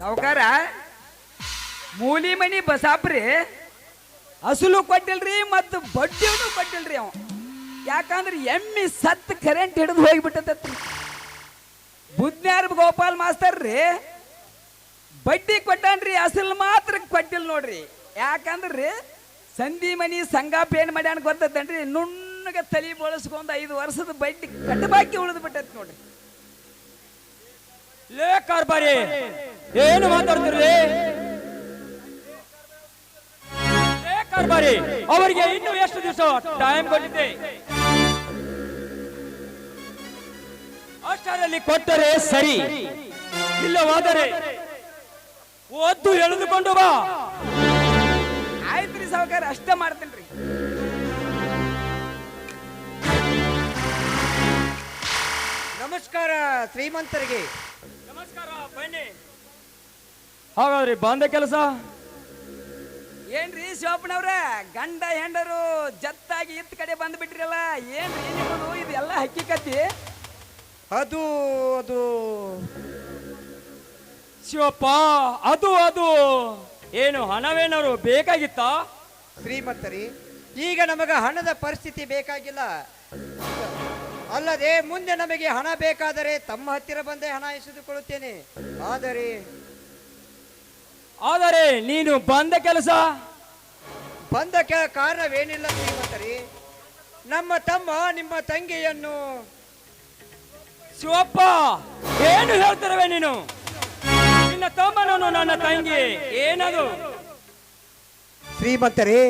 ಸಾವುಕಾರ ಮೂಲಿ ಮನಿ ಬಸಾಪ್ರಿ ಅಸಲು ಕೊಟ್ಟಿಲ್ರಿ ಮತ್ತು ಬಡ್ಡಿನೂ ಕೊಟ್ಟಿಲ್ರಿ ಅವ. ಯಾಕಂದ್ರೆ ಎಮ್ಮಿ ಸತ್ ಕರೆಂಟ್ ಹಿಡಿದು ಹೋಗಿಬಿಟ್ಟತ್ರಿ ಬುದ್ಧಾರ್ ಗೋಪಾಲ್ ಮಾಸ್ತರ್ ರೀ, ಬಡ್ಡಿ ಕೊಟ್ಟಾನ್ರಿ ಅಸಲು ಮಾತ್ರ ಕೊಟ್ಟಿಲ್ಲ ನೋಡ್ರಿ. ಯಾಕಂದ್ರಿ ಸಂಧಿ ಮನಿ ಸಂಗಾಪ ಏನ್ ಮಾಡ್ಯಾನ ಗೊತ್ತೈತೇನ್ರಿ? ನುಣ್ಣಗೆ ತಲೆ ಬಳಸ್ಕೊಂಡು ಐದು ವರ್ಷದ ಬಡ್ಡಿ ಕಟ್ಟಬಾಕಿ ಉಳಿದು ಬಿಟ್ಟೈತಿ ನೋಡ್ರಿ. ಲೇ ಕಾರ್ಬಾರಿ, ಏನು ಮಾತಾಡ್ತಿರ್ಲಿ? ಲೇ ಕಾರ್ಬಾರಿ, ಅವರಿಗೆ ಇನ್ನು ಎಷ್ಟು ದಿವಸ ಟೈಮ್ ಕೊಟ್ಟಿದ್ದೆ? ಅಷ್ಟರಲ್ಲಿ ಕೊಟ್ಟರೆ ಸರಿ. ಇಲ್ಲವಾದರೆ ಒದ್ದು ಎಳೆದುಕೊಂಡು ಬಾ. ಆಯ್ತ್ರಿ ಸಾವುಕಾರ, ಅಷ್ಟೇ ಮಾಡ್ತೇನ್ರಿ. ನಮಸ್ಕಾರ ಶ್ರೀಮಂತರಿಗೆ. ನಮಸ್ಕಾರ ಬನ್ನಿ. ಹಾಗಾದ್ರೆ ಬಂದ ಕೆಲಸ? ಏನ್ರಿ ಶಿವಪ್ಪನವ್ರೆ ಗಂಡ ಹೆಂಡರು ಜತ್ತಾಗಿ ಇತ್ತ ಕಡೆ ಬಂದ್ ಬಿಟ್ರಲ್ಲ ಏನ್ರಿ ನಿಮ್ಮದು? ಇದೆಲ್ಲ ಹಕ್ಕಿಕತಿ ಅದು ಅದು. ಶಿವಪ್ಪ ಅದು ಅದು. ಏನು ಹಣವೇನಾರು ಬೇಕಾಗಿತ್ತಾ? ಶ್ರೀಮಂತರಿ ಈಗ ನಮಗ ಹಣದ ಪರಿಸ್ಥಿತಿ ಬೇಕಾಗಿಲ್ಲ. ಅಲ್ಲದೆ ಮುಂದೆ ನಮಗೆ ಹಣ ಬೇಕಾದರೆ ತಮ್ಮ ಹತ್ತಿರ ಬಂದೇ ಹಣ ಎಸೆದುಕೊಳ್ಳುತ್ತೇನೆ. ಆದರೆ ಆದರೆ ನೀನು ಬಂದ ಕೆಲಸ? ಬಂದ ಕೆ- ಕಾರಣವೇನಿಲ್ಲ ಶ್ರೀಮಂತರಿ? ನಮ್ಮ ತಮ್ಮ ನಿಮ್ಮ ತಂಗಿಯನ್ನು ಶಿವಪ್ಪ ಏನು ಹೇಳ್ತಿರುವೆ ನೀನು? ನಿನ್ನ ತಮ್ಮನನ್ನು ನನ್ನ ತಂಗಿ ಏನದು? ಶ್ರೀಮಂತರಿ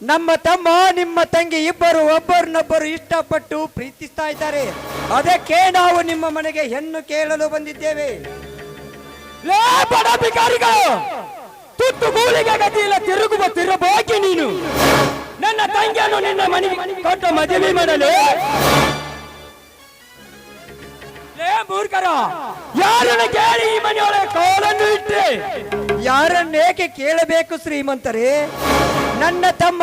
ನಮ್ಮ ತಮ್ಮ ನಿಮ್ಮ ತಂಗಿ ಇಬ್ಬರು ಒಬ್ಬರನ್ನೊಬ್ಬರು ಇಷ್ಟಪಟ್ಟು ಪ್ರೀತಿಸ್ತಾ ಇದ್ದಾರೆ. ಅದಕ್ಕೆ ನಾವು ನಿಮ್ಮ ಮನೆಗೆ ಹೆಣ್ಣು ಕೇಳಲು ಬಂದಿದ್ದೇವೆ. ತುತ್ತು ಕೂಲಿಗೆ ಗತಿ ಇಲ್ಲ ತಿರುಗುವ ತಿರುಬೋಕೆ ನೀನು. ನನ್ನ ತಂಗಿಯನ್ನು ನಿನ್ನ ಮನೆ ಕೊಟ್ಟು ಮದುವೆ ಮಾಡಲು? ಮೂರ್ಖರ! ಯಾರನ್ನು ಕೇಳಿ ಈ ಮನೆಯೊಳಗೆ ಕಾಲನ್ನು ಇಟ್ಟೆ ಯಾರನ್ನೇಕೆ ಕೇಳಬೇಕು ಶ್ರೀಮಂತರೇ? ನನ್ನ ತಮ್ಮ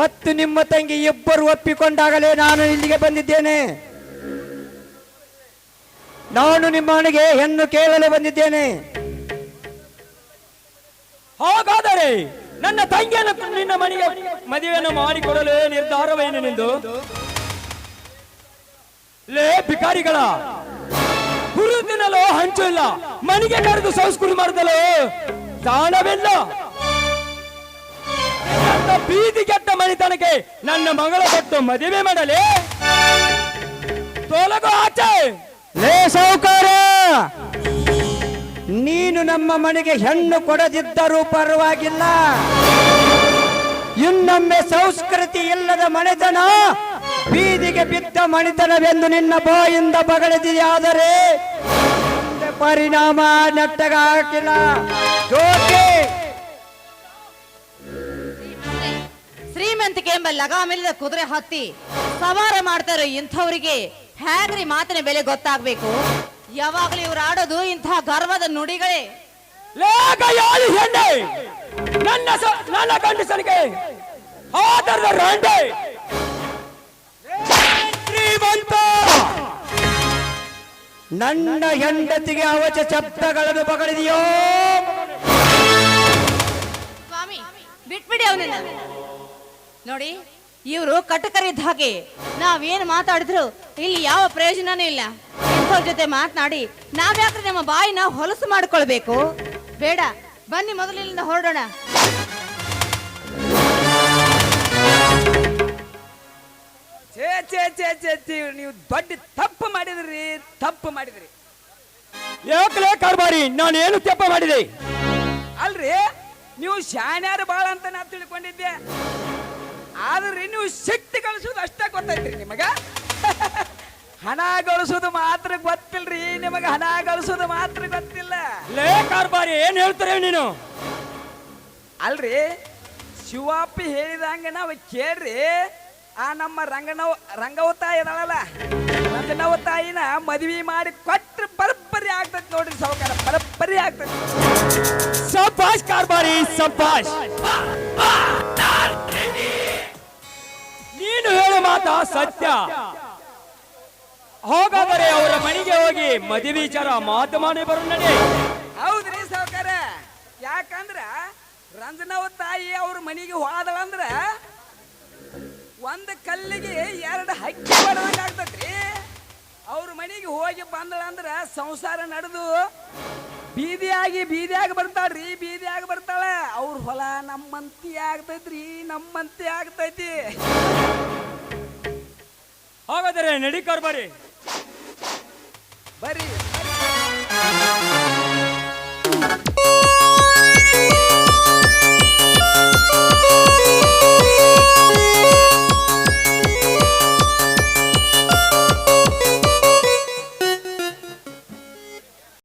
ಮತ್ತು ನಿಮ್ಮ ತಂಗಿ ಇಬ್ಬರು ಒಪ್ಪಿಕೊಂಡಾಗಲೇ ನಾನು ಇಲ್ಲಿಗೆ ಬಂದಿದ್ದೇನೆ. ನಾನು ನಿಮ್ಮ ಮನೆಗೆ ಹೆಣ್ಣು ಕೇಳಲು ಬಂದಿದ್ದೇನೆ. ಹಾಗಾದರೆ ನನ್ನ ತಂಗಿಯನ್ನು ನಿನ್ನ ಮನೆಗೆ ಮದುವೆಯನ್ನು ಮಾಡಿಕೊಡಲು ನಿರ್ಧಾರವೇನು ನಿಂದು? ಲೇ ಭಿಕಾರಿಗಳ ಹುರು ತಿನ್ನಲು ಹಂಚು ಇಲ್ಲ. ಮನೆಗೆ ಕರೆದು ಸಂಸ್ಕೃತಿ ಮಾಡಿದಲು ತಾಣವಿಲ್ಲ ನನ್ನ ಬೀದಿಗೆಟ್ಟ ಮಣಿತನಕ್ಕೆ ನನ್ನ ಮಗಳ ಕೊಟ್ಟು ಮದುವೆ ಮಾಡಲಿ. ತೊಲಗು ಆಚೆ. ಲೇ ಸೌಕಾರ ನೀನು ನಮ್ಮ ಮನೆಗೆ ಹೆಣ್ಣು ಕೊಡದಿದ್ದರೂ ಪರವಾಗಿಲ್ಲ. ಇನ್ನೊಮ್ಮೆ ಸಂಸ್ಕೃತಿ ಇಲ್ಲದ ಮನೆತನ ಬೀದಿಗೆ ಬಿದ್ದ ಮಣಿತನವೆಂದು ನಿನ್ನ ಬಾಯಿಂದ ಬಗಳಿದೆಯಾದರೆ ಆದರೆ ಪರಿಣಾಮ ನೆಟ್ಟಗಾಕಿಲ್ಲ. ಜೋಕೆ ಎಂಬ ಲಗಾಮಿಲ್ಲದ ಕುದುರೆ ಹತ್ತಿ ಸವಾರ ಮಾಡ್ತಾರೆ ಇಂಥವ್ರಿಗೆ ಹೇಗ್ರಿ ಮಾತಿನ ಬೆಲೆ ಗೊತ್ತಾಗ್ಬೇಕು? ಯಾವಾಗಲೂ ಇವ್ರು ಆಡೋದು ಇಂಥ ಗರ್ವದ ನುಡಿಗಳೇ. ಹೆಣ್ಣೆ! ನನ್ನ ಸ- ನನ್ನ ಗಂಡಸನಿಗೆ ಆಧಾರದ ರಂಡೆ ಶ್ರೀಮಂತ! ನನ್ನ ಹೆಂಡತಿಗೆ ಅವಚ ಶಬ್ದಗಳನ್ನು ಬಗಳಿದೆಯೋ ಸ್ವಾಮಿ ಬಿಟ್ಬಿಡಿ ಅವನನ್ನ. ನೋಡಿ ಇವರು ಕಟಕರಿದ್ದ ಹಾಗೆ. ನಾವೇನ್ ಮಾತಾಡಿದ್ರು ಇಲ್ಲಿ ಯಾವ ಪ್ರಯೋಜನನೂ ಇಲ್ಲ. ಇಂಥವ್ರ ಜೊತೆ ಮಾತನಾಡಿ ನಾವ್ಯಾಕ್ರೆ ನಮ್ಮ ಬಾಯಿನ ಹೊಲಸು ಮಾಡ್ಕೊಳ್ಬೇಕು? ಬೇಡ ಬನ್ನಿ ಮೊದಲು ಇಲ್ಲಿಂದ ಹೊರಡೋಣ. ಛೇ ಛೇ ಛೇ ಛೇ ಛೇ, ನೀವು ದೊಡ್ಡ ತಪ್ಪು ಮಾಡಿದ್ರಿ ತಪ್ಪು ಮಾಡಿದ್ರಿ. ಯಾಕಲೇ ಕಾರ್ಬಾರಿ ನಾನು ಏನು ತಪ್ಪು ಮಾಡಿದೆ? ಅಲ್ರಿ ನೀವು ಶಾನ್ಯಾರು ಬಾಳ ಅಂತ ನಾ ತಿಳ್ಕೊಂಡಿದ್ದೆ. ಆದ್ರೆ ನೀವು ಶಕ್ತಿ ಗಳಿಸೋದು ಅಷ್ಟೇ ಗೊತ್ತೈತ್ರಿ ನಿಮಗ? ಹಣ ಗಳಿಸೋದು ಮಾತ್ರ ಗೊತ್ತಿಲ್ರಿ ನಿಮಗೆ ಹಣ ಗಳಿಸೋದು ಮಾತ್ರ ಗೊತ್ತಿಲ್ಲ. ಲೇ ಕಾರ್ಬಾರಿ ಏನ್ ಹೇಳ್ತಾರೆ ನೀನು? ಅಲ್ರಿ ಶಿವಾಪಿ ಹೇಳಿದಂಗೆ ನಾವು ಕೇಳ್ರಿ ಆ ನಮ್ಮ ರಂಗನವ ರಂಗವ ತಾಯಿ ಇದಾಳಲ್ಲ ರಂಗನವ ತಾಯಿನ ಮದ್ವಿ ಮಾಡಿ ಕೊಟ್ರೆ ಬರಬ್ಬರಿ ಆಗ್ತದೆ ನೋಡ್ರಿ ಸಾವುಕಾರ ಬರಬ್ಬರಿ ಆಗ್ತದೆ ಸಬ್ಬಾಷ್ ಕಾರ್ಬಾರಿ ಸಬ್ಬಾಷ್. ಸತ್ಯ. ಹಾಗಾದರೆ ಅವರ ಮನೆಗೆ ಹೋಗಿ ಮದುವೆ ವಿಚಾರ ಮಾತು ಮಾಡಿ ಬರೋಣ ಹೌದ್ರಿ ಸಾವುಕಾರ. ಯಾಕಂದ್ರ ರಂಜನವ ತಾಯಿ ಅವ್ರ ಮನೆಗೆ ಹೋದಳಂದ್ರ ಒಂದ್ ಕಲ್ಲಿಗೆ ಎರಡು ಹಕ್ಕಿ ಬಡದಂಗ ಆಗ್ತೈತ್ರಿ. ಅವ್ರ ಮನೆಗೆ ಹೋಗಿ ಬಂದಳಂದ್ರ ಸಂಸಾರ ನಡೆದು ಬೀದಿಯಾಗಿ ಬೀದಿಯಾಗಿ ಬರ್ತಾಳ್ರಿ, ಬೀದಿಯಾಗಿ ಬರ್ತಾಳ. ಅವ್ರ ಹೊಲ ನಮ್ಮಂತಿ ಆಗ್ತೈತ್ರಿ, ನಮ್ಮಂತಿ ಆಗ್ತೈತಿ. ಹಾಗಾದರೆ ನಡಿಕರ್ ಬರ್ರಿ. ಬರ್ರಿ.